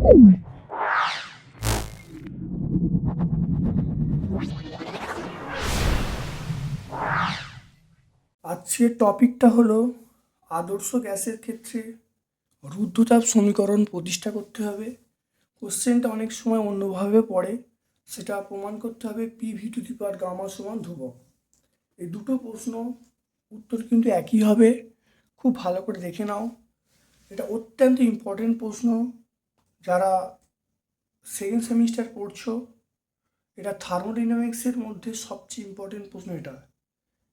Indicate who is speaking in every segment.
Speaker 1: আজকের টপিকটা হলো আদর্শ গ্যাসের ক্ষেত্রে রুদ্ধতাপ সমীকরণ প্রতিষ্ঠা করতে হবে। কোশ্চেনটা অনেক সময় অন্যভাবে পড়ে, সেটা প্রমাণ করতে হবে P V to the power gamma সমান ধ্রুবক। এই দুটো প্রশ্ন উত্তর কিন্তু একই হবে। খুব ভালো করে দেখে নাও। এটা অত্যন্ত ইম্পর্টেন্ট প্রশ্ন। যারা সেকেন্ড সেমিস্টার পড়ছো, এটা থার্মোডাইনামিক্সের মধ্যে সবচেয়ে ইম্পর্টেন্ট প্রশ্ন এটা।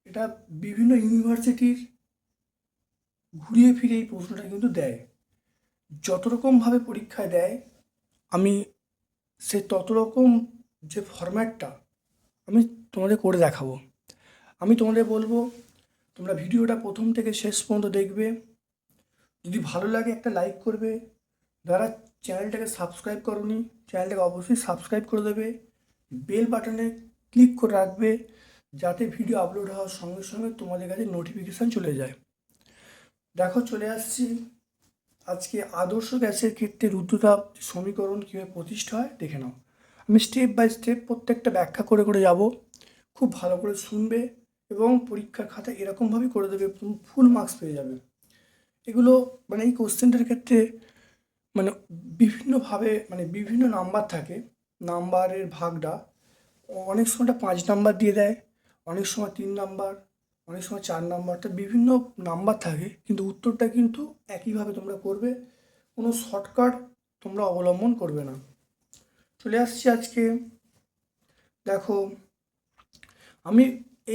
Speaker 1: এটা বিভিন্ন ইউনিভার্সিটির ঘুরিয়ে ফিরে এই প্রশ্নটা কিন্তু দেয়। যত রকমভাবে পরীক্ষায় দেয়, আমি সে তত রকম যে ফরম্যাটটা আমি তোমাদের করে দেখাবো। আমি তোমাদের বলব, তোমরা ভিডিওটা প্রথম থেকে শেষ পর্যন্ত দেখবে। যদি ভালো লাগে একটা লাইক করবে। যারা চ্যানেলটাকে সাবস্ক্রাইব করনি, চ্যানেলটাকে অবশ্যই সাবস্ক্রাইব করে দেবে, বেল বাটনে ক্লিক করে রাখবে, যাতে ভিডিও আপলোড হওয়ার সঙ্গে সঙ্গে তোমাদের কাছে নোটিফিকেশান চলে যায়। দেখো, চলে আসছি। আজকে আদর্শ গ্যাসের ক্ষেত্রে রুদ্রতাপ সমীকরণ কীভাবে প্রতিষ্ঠা হয়, দেখে নাও। আমি স্টেপ বাই স্টেপ প্রত্যেকটা ব্যাখ্যা করে করে যাব। খুব ভালো করে শুনবে এবং পরীক্ষার খাতা এরকমভাবেই করে দেবে ফুল মার্কস পেয়ে যাবে। এগুলো মানে এই কোশ্চেনটার ক্ষেত্রে মানে বিভিন্নভাবে মানে বিভিন্ন নাম্বার থাকে, নাম্বারের ভাগটা, অনেক সময়টা পাঁচ নাম্বার দিয়ে দেয়, অনেক সময় তিন নাম্বার, অনেক সময় চার নাম্বারটা বিভিন্ন নাম্বার থাকে, কিন্তু উত্তরটা কিন্তু একইভাবে তোমরা করবে, কোনো শর্টকাট তোমরা অবলম্বন করবে না। চলে আসছি আজকে। দেখো, আমি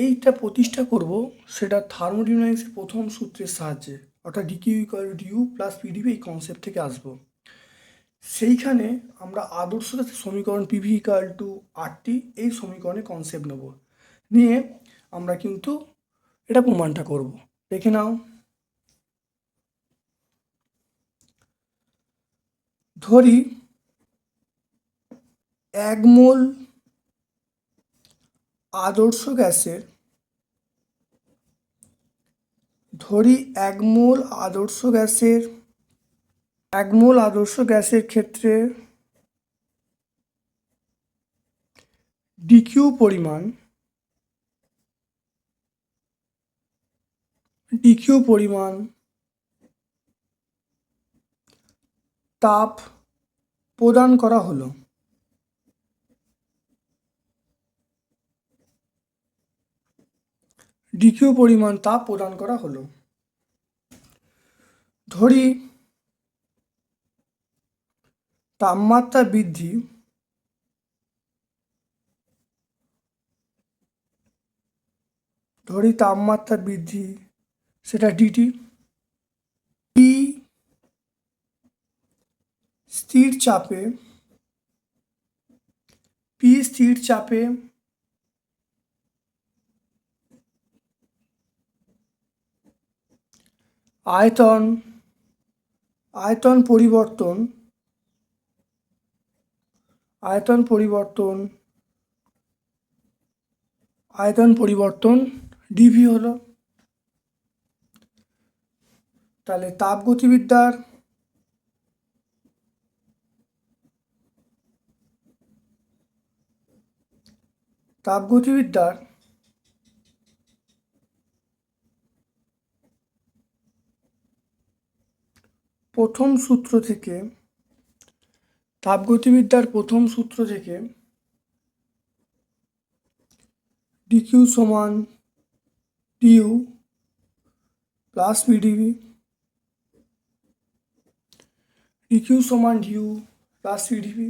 Speaker 1: এইটা প্রতিষ্ঠা করব, সেটা থার্মোডিনামিক্সের প্রথম সূত্রের সাহায্যে, অর্থাৎ DQ equal DU plus PDV এই কনসেপ্ট থেকে আসব। সেইখানে আমরা আদর্শ গ্যাসের সমীকরণ পিভি ইকাল টু আরটি এই সমীকরণে কনসেপ্ট নেব। নিয়ে আমরা কিন্তু এটা প্রমাণটা করব। দেখে নাও। ধরি এক মোল আদর্শ গ্যাসের, ধরি এক মোল আদর্শ গ্যাসের এক মোল আদর্শ গ্যাসের ক্ষেত্রে ডিকিউ পরিমাণ ডিকিউ পরিমাণ তাপ প্রদান করা হলো। ডিকিউ পরিমাণ তাপ প্রদান করা হলো। ধরি তাপমাত্রা বৃদ্ধি ধরি তাপমাত্রা বৃদ্ধি, সেটা ডিটি টি স্থির চাপে পি স্থির চাপে আয়তন আয়তন পরিবর্তন আয়তন পরিবর্তন আয়তন পরিবর্তন ডিভি হলো। তাহলে তাপগতিবিদ্যার তাপগতিবিদ্যার প্রথম সূত্র থেকে তাপগতিবিদ্যার প্রথম সূত্র থেকে ডিকিউ সমান ডিউ প্লাস পিডিবি ডিকিউ সমান ডিউ প্লাস পিডিবি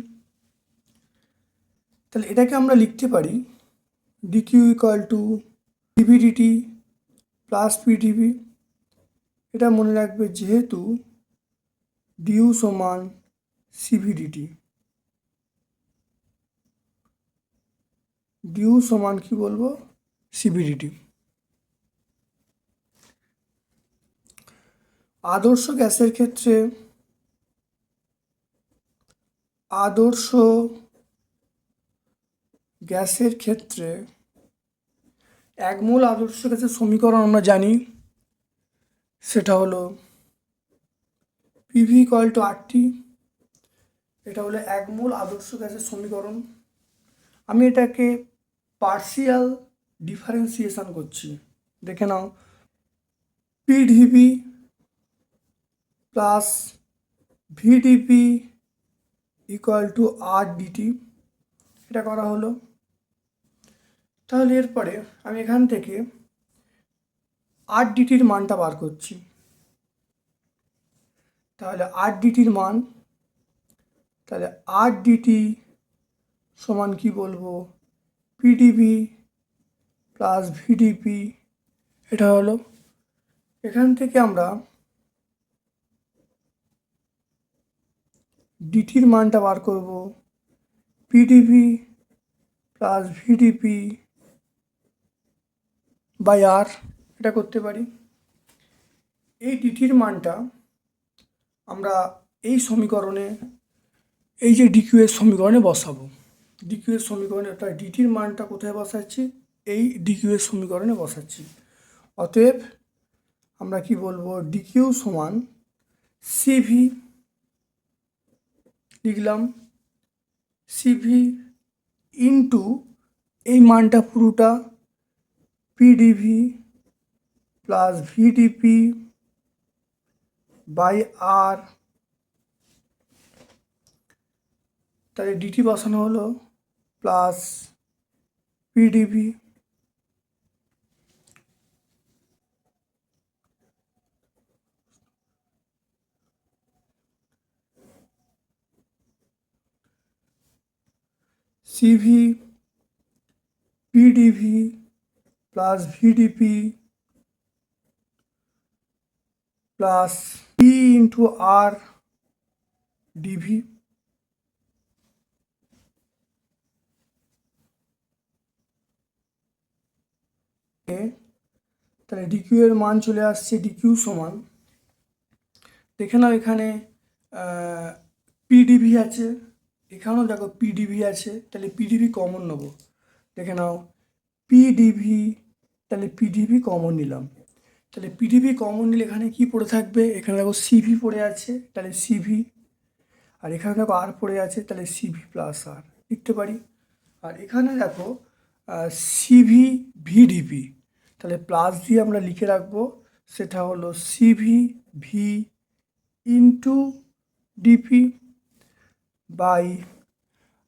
Speaker 1: তাহলে এটাকে আমরা লিখতে পারি DQ equal to DVDT plus PDV এটা মনে রাখবে যেহেতু ডিউ সমান সিভিডিটি ডিউ সমান কি বলব? সিভিডিটি আদর্শ গ্যাসের ক্ষেত্রে আদর্শ গ্যাসের ক্ষেত্রে একমূল আদর্শ গ্যাসের সমীকরণ আমরা জানি, সেটা হলো পিভি ইকুয়াল টু আরটি এটা হলো একমূল আদর্শ গ্যাসের সমীকরণ। আমি এটাকে পার্সিয়াল ডিফারেন্সিয়েশন করছি। দেখে নাও। PDP plus VDP equal to R DT এটা করা হলো। তাহলে এরপরে আমি এখান থেকে আর ডিটির মানটা বার করছি। তাহলে আর ডিটির মান তাহলে আর ডিটি সমান কি বলব? পিডিপি প্লাস ভিডিপি এটা হলো। এখান থেকে আমরা ডিটির মানটা বার করব। PDP plus VDP by R এটা করতে পারি। এই ডিটির মানটা আমরা এই সমীকরণে এই যে ডিকিউ এর সমীকরণে বসাবো। ডিকিউ এর সমীকরণে অর্থাৎ ডিটির মানটা কোথায় বসাচ্ছি? এই ডিকিউ এর সমীকরণে বসাচ্ছি। অতএব আমরা কি বলব? ডিকিউ সমান সিভি লিখলাম। সিভি ইন্টু এই মানটা পুরোটা PDV plus VDP by R তাহলে ডিটি বসানো হলো plus PDV CV PDV plus VDP plus P into R DV তাহলে ডিকিউ এর মান চলে আসছে ডিকিউ সমান। দেখে নাও এখানে পিডিভি আছে। এখানেও দেখো পিডিভি আছে, তাহলে পিডিভি কমন নেব। দেখে নাও পিডিভি তাহলে পিডিভি কমন নিলাম। তাহলে পিডিভি কমন নিলে এখানে কি পড়ে থাকবে? এখানে দেখো সিভি পড়ে আছে, তাহলে সিভি আর এখানে দেখো আর পড়ে আছে, তাহলে সিভি প্লাস আর লিখতে পারি? আর এখানে দেখো সিভি ভিডিপি তাহলে প্লাস দিয়ে আমরা লিখে রাখব, সেটা হলো CV V into DP by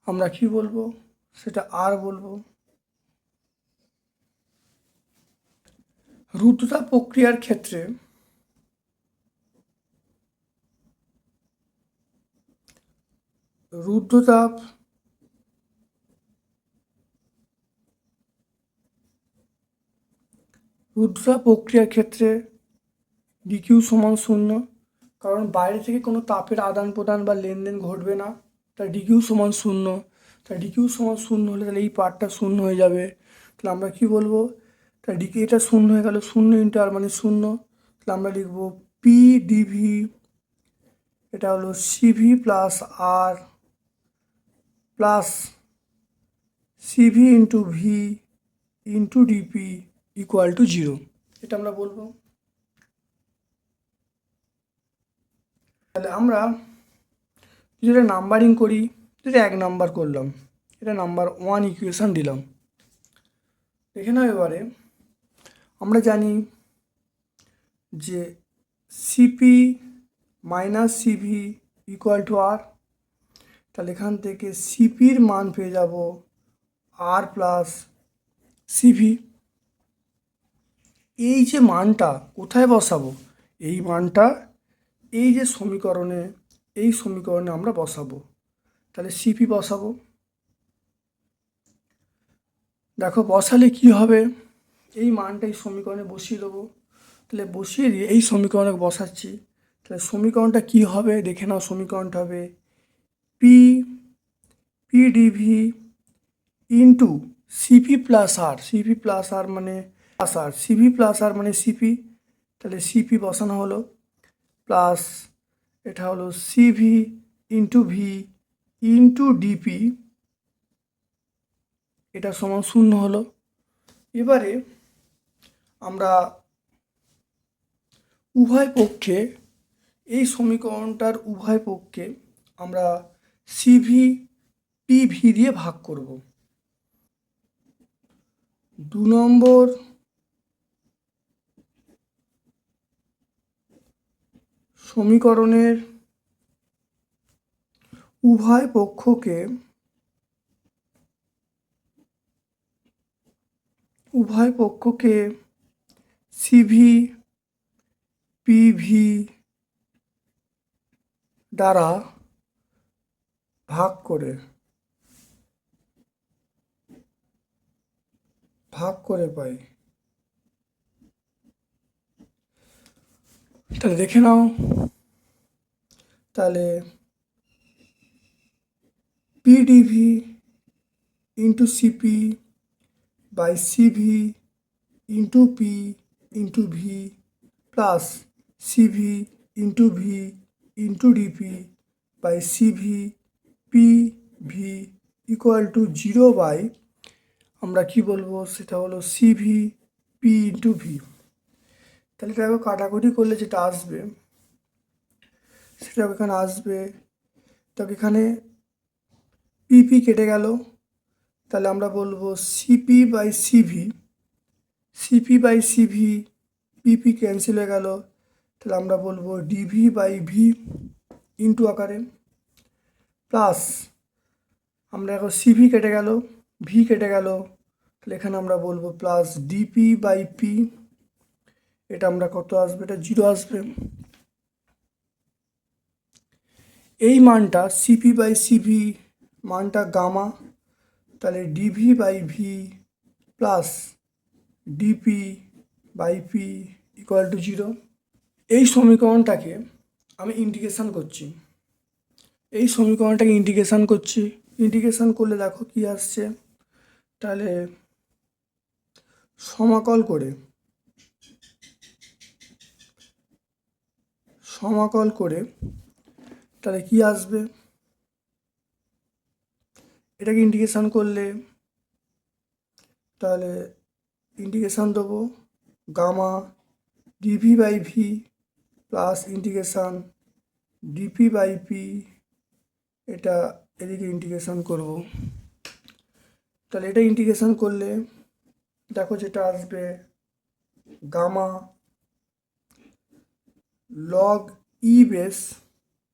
Speaker 1: আমরা কি বলব? সেটা আর বলব। রুদ্রতা প্রক্রিয়ার ক্ষেত্রে রুদ্রতাপ রুদ্রতা প্রক্রিয়ার ক্ষেত্রে ডিকিউ সমান শূন্য, কারণ বাইরে থেকে কোনো তাপের আদান প্রদান বা লেনদেন ঘটবে না, তাই ডিকিউ সমান শূন্য। তাই ডিকিউ সমান শূন্য হলে তাহলে এই পার্টটা শূন্য হয়ে যাবে। তাহলে আমরা কি বলব? তাহলে ডিকি এটা শূন্য হয়ে গেল, শূন্য ইন্টু আর মানে শূন্য। তাহলে আমরা লিখব পি ডিভি এটা হলো CV plus R plus CV into V into DP equal to zero এটা আমরা বলব। তাহলে আমরা যেটা নাম্বারিং করি যেটা এক নাম্বার করলাম, এটা নাম্বার ওয়ান ইকুয়েশান দিলাম। দেখে নাও এবারে। আমরা জানি যে CP minus CV equal to R তাহলে এখান থেকে সিপির মান পেয়ে যাব আর প্লাস সিভি এই যে মানটা কোথায় বসাবো? এই মানটা এই যে সমীকরণে, এই সমীকরণে আমরা বসাবো। তাহলে সিপি বসাবো। দেখো, বসালে কি হবে? এই মানটা এই সমীকরণে বসিয়ে দেবো। তাহলে বসিয়ে দিয়ে এই সমীকরণে বসাচ্ছি। তাহলে সমীকরণটা কি হবে? দেখে নাও সমীকরণটা হবে P PDV into CP plus R CP plus R মানে plus R CV plus R মানে সিপি তাহলে সিপি বসানো হলো প্লাস এটা হলো CV into V into DP এটা সমান শূন্য হলো। এবারে আমরা উভয় পক্ষে, এই সমীকরণটার উভয় পক্ষে আমরা সিভি পিভি দিয়ে ভাগ করব। দু নম্বর সমীকরণের উভয় পক্ষকে উভয় পক্ষকে সিভি পিভি দ্বারা ভাগ করে ভাগ করে পাই। তাহলে দেখে নাও। তাহলে PDV into CP by CV into P into V plus CV into V into DP by CV P V equal to zero by আমরা কি বলব? সেটা হলো সিভি পি ইন্টু ভি তাহলে এটাকে কাটাকুটি করলে যেটা আসবে? সেটা এখানে আসবে। তবে এখানে পিপি কেটে গেল। তাহলে আমরা বলব CP by CV CP by CV PP cancel হয়ে গেল। তাহলে আমরা বলব ডিভি বাই ভি ইন্টু আকারে। প্লাস আমরা এখন সিভি কেটে গেল ভি কেটে গেল। তাহলে এখানে আমরা বলব প্লাস ডিপি বাই পি এটা আমরা কত আসবে? এটা জিরো আসবে। এই মানটা সিপি বাই সিভি মানটা গামা, তাহলে DV by V plus DP by P equal to zero এই সমীকরণটাকে আমি ইন্টিগ্রেশন করছি। এই সমীকরণটাকে ইন্টিগ্রেশন করছি। ইন্টিগ্রেশন করলে দেখো কি আসছে? তাহলে সমাকল করে সমাকল করে তাহলে কি আসবে? এটাকে ইন্ডিকেশান করলে তাহলে ইন্ডিকেশান দেবো gamma DV by V plus indication DP by P এটা এদিকে ইন্টিগ্রেশন করব। তাহলে এটা ইন্টিগ্রেশন করলে দেখো যেটা আসবে gamma log e base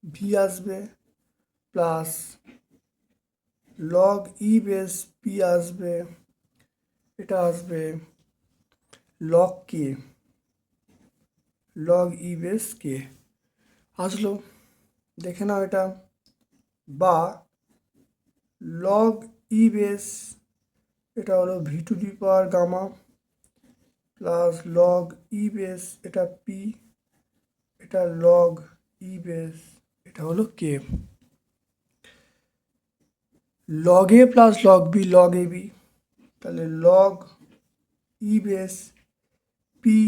Speaker 1: V আসবে plus log e base P আসবে, এটা আসবে log K log e base K আসলো, দেখে নাও এটা। বা লগ ই বেস, এটা হলো V to the power gamma plus log e base, এটা পি এটা লগ ই বেস এটা হলো K log A plus log B log A B তাহলে log e base P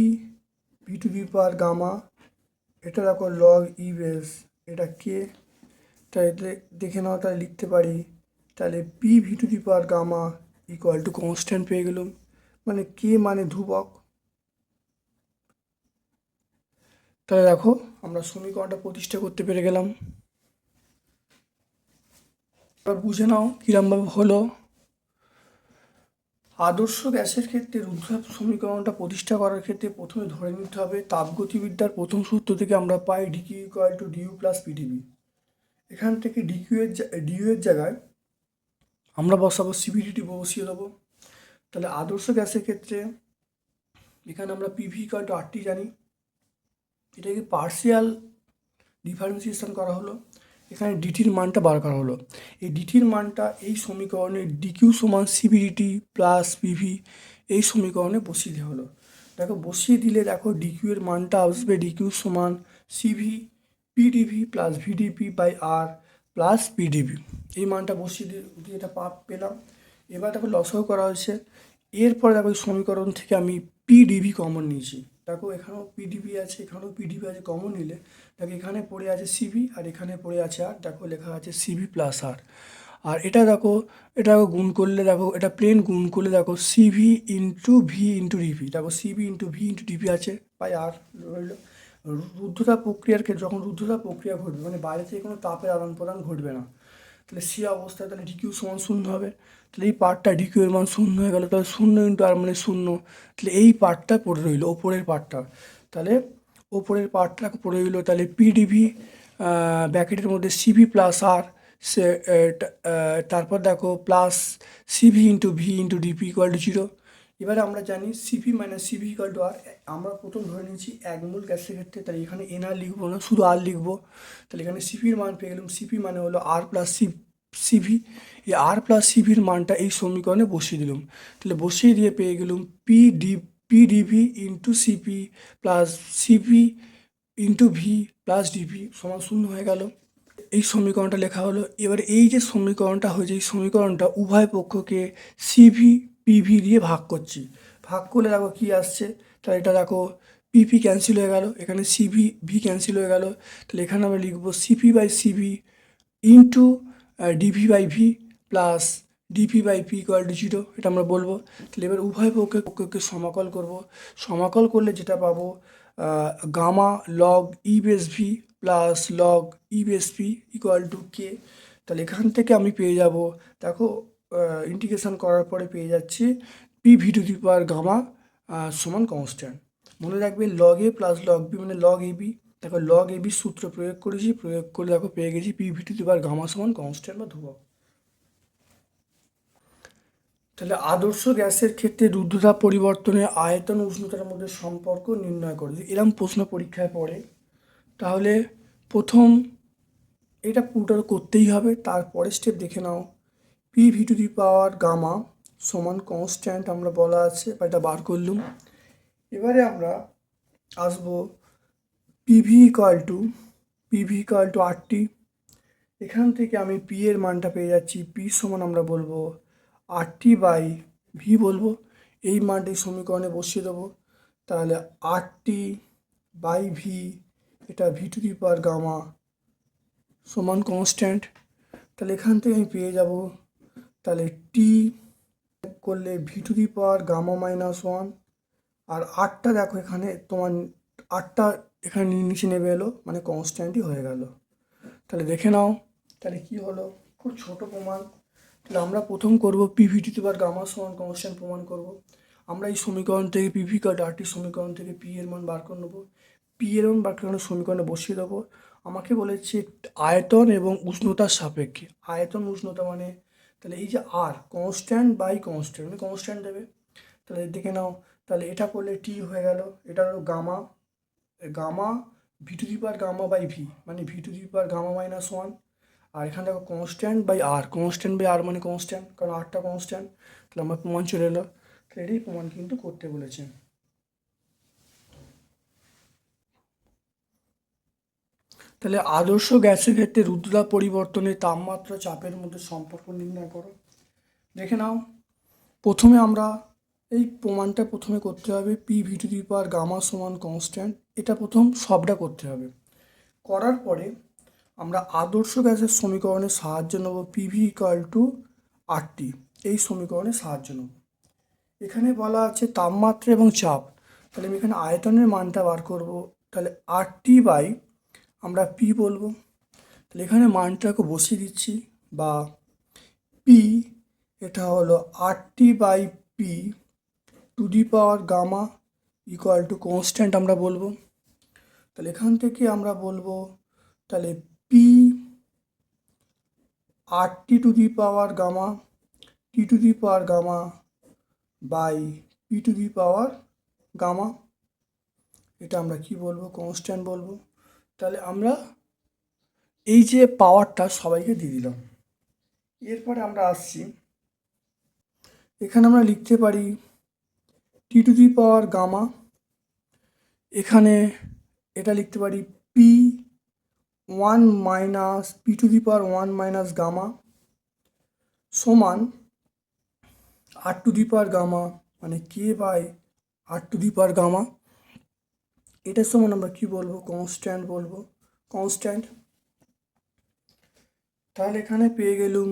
Speaker 1: V to the power gamma এটা দেখো log e base এটা কে তাহলে দেখে নাও, তাহলে লিখতে পারি, তাহলে P V to the power gamma equal to constant পেয়ে গেলাম। মানে কে মানে ধ্রুবক। তাহলে দেখো, আমরা সমীকরণটা প্রতিষ্ঠা করতে পেরে গেলাম। এবার বুঝে নাও কীরমভাবে হলো। আদর্শ গ্যাসের ক্ষেত্রে রুদ্রাপ সমীকরণটা প্রতিষ্ঠা করার ক্ষেত্রে প্রথমে ধরে নিতে হবে তাপগতিবিদ্যার প্রথম সূত্র থেকে আমরা পাই DQ equal to DU plus PDV এখান থেকে ডিকিউ এর ডিউ এর জায়গায় আমরা বসাবো সিবিডিটি বসিয়ে দেবো। তাহলে আদর্শ গ্যাসের ক্ষেত্রে এখানে আমরা পিভি ইকুয়াল টু আরটি জানি। এটাকে পার্সিয়াল ডিফারেন্সিয়েশন করা হলো? এখানে ডিটির মানটা বার করা হলো। এই ডিটির মানটা এই সমীকরণে ডিকিউ সমান সিবিডিটি প্লাস পিভি এই সমীকরণে বসিয়ে দেওয়া হলো। দেখো, বসিয়ে দিলে দেখো ডিকিউ এর মানটা আসবে ডিকিউ সমান C V P D V plus V D P by R plus P D V এই মানটা বসিয়ে দিয়ে এটা পা পেলাম। এবার দেখো লসও করা হয়েছে। এরপরে দেখো সমীকরণ থেকে আমি পিডিভি কমন নিয়েছি। দেখো এখানেও পিডিবি আছে, এখানেও পিডিবি আছে কমন নিলে। দেখো, এখানে পড়ে আছে সিবি আর এখানে পড়ে আছে আর দেখো, লেখা আছে সিবি প্লাস আর আর এটা দেখো, এটা গুণ করলে দেখো, এটা প্লেন গুণ করলে দেখো C V into V into D V দেখো C V into V into D V আছে বাই আর রইল রুদ্ধতা প্রক্রিয়ার ক্ষেত্রে, যখন রুদ্ধতা প্রক্রিয়া ঘটবে মানে বাইরে থেকে কোনো তাপের আদান প্রদান ঘটবে না। তাহলে সে অবস্থায় তাহলে ডিকিউ সমান শূন্য হবে। তাহলে এই পার্টটা ডিকিউ এর মান শূন্য হয়ে গেল, তাহলে শূন্য ইন্টু আর মানে শূন্য। তাহলে এই পার্টটা পড়ে রইল, ওপরের পার্টটা। তাহলে ওপরের পার্টটা পড়ে রইল, তাহলে পিডিভি ব্যাকেটের মধ্যে সিভি প্লাস আর সে তারপর দেখো plus C V into V into D P equal to zero এবারে আমরা জানি C V minus C V equal to R আমরা প্রথম ধরে নিয়েছি এক মূল গ্যাসের ক্ষেত্রে, তাহলে এখানে এন আর লিখব না, শুধু আর লিখব। তাহলে এখানে সিপির মান পেয়ে গেলাম সিপি মানে হলো আর প্লাস সি সিভি এই আর প্লাস সিভির মানটা এই সমীকরণে বসিয়ে দিলাম। তাহলে বসিয়ে দিয়ে পেয়ে গেলাম P D P D V into C P plus C P into V plus D V সমান শূন্য হয়ে গেল। এই সমীকরণটা লেখা হলো। এবার এই যে সমীকরণটা হয়েছে, এই সমীকরণটা উভয় পক্ষকে সিভি পিভি দিয়ে ভাগ করছি। ভাগ করলে দেখো কী আসছে? তাহলে এটা দেখো পিপি ক্যান্সেল হয়ে গেল, এখানে সিভি ভি ক্যান্সেল হয়ে গেল। তাহলে এখানে আমরা লিখব C P by C V into D V by V plus D P by P equal to zero এটা আমরা বলব। তাহলে এবার উভয় পক্ষে, পক্ষকে সমাকল করব। সমাকল করলে যেটা পাবো gamma log e base V plus log e base P equal to K তাহলে এখান থেকে আমি পেয়ে যাব, দেখো ইন্টিগ্রেশন করার পরে পেয়ে যাচ্ছি P V to the power gamma সমান কনস্ট্যান্ট মনে রাখবে log A plus log B মানে লগ এ বি দেখো লগ এ বি সূত্র প্রয়োগ করেছি, প্রয়োগ করে দেখো পেয়ে গেছি P V to the power gamma সমান কনস্ট্যান্ট বা ধ্রুবক। তাহলে আদর্শ গ্যাসের ক্ষেত্রে রুদ্ধতাপ পরিবর্তনে আয়তন উষ্ণতার মধ্যে সম্পর্ক নির্ণয় করে। এরম প্রশ্ন পরীক্ষায় পড়ে, তাহলে প্রথম এটা পুরোটা করতেই হবে তারপরে স্টেপ দেখে নাও। P V to the power gamma সমান কনস্ট্যান্ট আমরা বলা আছে, বা এটা বার করলুম। এবারে আমরা আসব P V equal to P V equal to আটটি এখান থেকে আমি পি এর মানটা পেয়ে যাচ্ছি পি সমান আমরা বলব আটটি বাই ভি বলব। এই মানটি সমীকরণে বসিয়ে দেবো। তাহলে আটটি বাই ভি এটা V to the power gamma সমান কনস্ট্যান্ট তাহলে এখান থেকে আমি পেয়ে যাব তাহলে টি করলে V to the power gamma minus one আর আটটা দেখো এখানে তোমার আটটা এখানে নিচে নেমে এলো মানে কনস্ট্যান্টই হয়ে গেল। তাহলে দেখে নাও, তাহলে কি হলো? খুব ছোট প্রমাণ। তাহলে আমরা প্রথম করব P V to the power gamma সমান কনস্ট্যান্ট প্রমাণ করব। আমরা এই সমীকরণ থেকে পিভি কাট আরটি সমীকরণ থেকে পি এর মান বার করে নেব। পি এর মান বার করে সমীকরণে বসিয়ে দেবো। আমাকে বলেছে আয়তন এবং উষ্ণতার সাপেক্ষে। আয়তন উষ্ণতা মানে তাহলে এই যে আর কনস্ট্যান্ট বাই কনস্ট্যান্ট মানে কনস্ট্যান্ট দেবে। তাহলে দেখে নাও, তাহলে এটা করলে টি হয়ে গেল, এটা হলো gamma gamma V to the gamma by V মানে V to gamma minus one আর এখানে দেখো constant by R constant by R মানে কনস্ট্যান্ট কারণ আরটা কনস্ট্যান্ট তাহলে আমার প্রমাণ চলে এলো। তাহলে এটাই প্রমাণ কিন্তু করতে বলেছে। তাহলে আদর্শ গ্যাসের ক্ষেত্রে রুদ্রতাপ পরিবর্তনে তাপমাত্রা চাপের মধ্যে সম্পর্ক নির্ণয় করো। দেখে নাও। প্রথমে আমরা এই প্রমাণটা প্রথমে করতে হবে P V to the power gamma সমান কনস্ট্যান্ট। এটা প্রথম সবটা করতে হবে। করার পরে আমরা আদর্শ গ্যাসের সমীকরণে সাহায্য নেব পিভি ইকাল টু আটটি এই সমীকরণে সাহায্য নেব। এখানে বলা আছে তাপমাত্রা এবং চাপ। তাহলে আমি এখানে আয়তনের মানটা বার করব। তাহলে আটটি বাই আমরা পি বলব। তাহলে এখানে মানটাকে বসিয়ে দিচ্ছি বা পি এটা হলো R T by P to the power gamma equal to constant আমরা বলব। তাহলে এখান থেকে আমরা বলব, তাহলে P R T to the power gamma T to the power gamma by P to the power gamma এটা আমরা কি বলব কনস্ট্যান্ট বলব। তাহলে আমরা এই যে পাওয়ারটা সবাইকে দিয়ে দিলাম। এরপরে আমরা আসছি। এখানে আমরা লিখতে পারি টি টু দি পাওয়ার গামা এখানে এটা লিখতে পারি P one minus P to the power one minus gamma সমান R to the power gamma মানে K by R to the power gamma এটার সমান আমরা কি বলব? কনস্ট্যান্ট বলব। কনস্ট্যান্ট তাহলে এখানে পেয়ে গেলুম,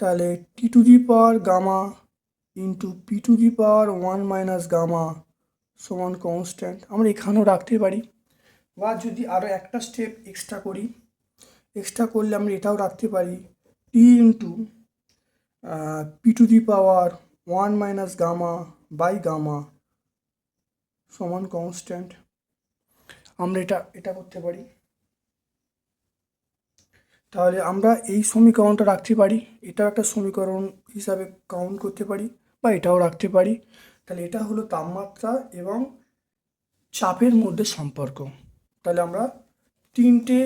Speaker 1: তাহলে T to the power gamma into P to the power one minus gamma সমান কনস্ট্যান্ট আমরা এখানেও রাখতে পারি। বা যদি আরও একটা স্টেপ এক্সট্রা করি এক্সট্রা করলে আমরা এটাও রাখতে পারি। T into P to the power one minus gamma by gamma সমান কনস্ট্যান্ট আমরা এটা এটা করতে পারি। তাহলে আমরা এই সমীকরণটা রাখতে পারি। এটাও একটা সমীকরণ হিসাবে কাউন্ট করতে পারি বা এটাও রাখতে পারি। তাহলে এটা হলো তাপমাত্রা এবং চাপের মধ্যে সম্পর্ক। তাহলে আমরা তিনটে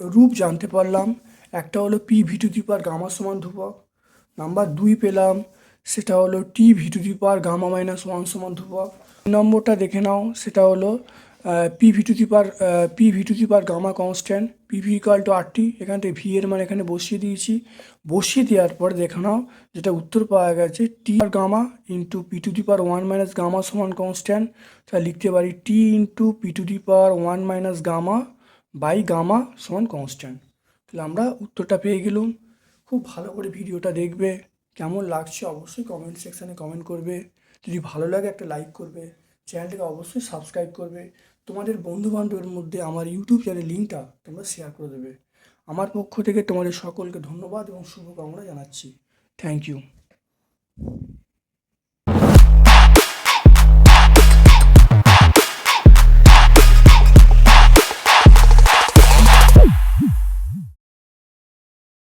Speaker 1: রূপ জানতে পারলাম। একটা হলো পি ভি টু গামা সমান ধ্রুবক। নাম্বার দুই পেলাম। সেটা হলো T V to gamma minus one সমান ধ্রুবক। নম্বরটা দেখে নাও, সেটা হলো P V to power P V to power gamma constant P V equal to R T এখান থেকে ভি এর মানে এখানে বসিয়ে দিয়েছি। বসিয়ে দেওয়ার পর দেখে নাও, যেটা উত্তর পাওয়া গেছে T R gamma into P to the power one minus gamma সমান কনস্ট্যান্ট তাহলে লিখতে পারি T into P to the power one minus gamma by gamma সমান কনস্ট্যান্ট তাহলে আমরা উত্তরটা পেয়ে গেলাম। খুব ভালো করে ভিডিওটা দেখবে। কেমন লাগছে অবশ্যই কমেন্ট সেকশানে কমেন্ট করবে। যদি ভালো লাগে একটা লাইক করবে চ্যানেলটাকে অবশ্যই সাবস্ক্রাইব করবে। তোমাদের বন্ধুবান্ধবের মধ্যে আমার ইউটিউব চ্যানেল লিঙ্কটা তোমরা শেয়ার করে দেবে। আমার পক্ষ থেকে তোমাদের সকলকে ধন্যবাদ এবং শুভকামনা জানাচ্ছি। Thank you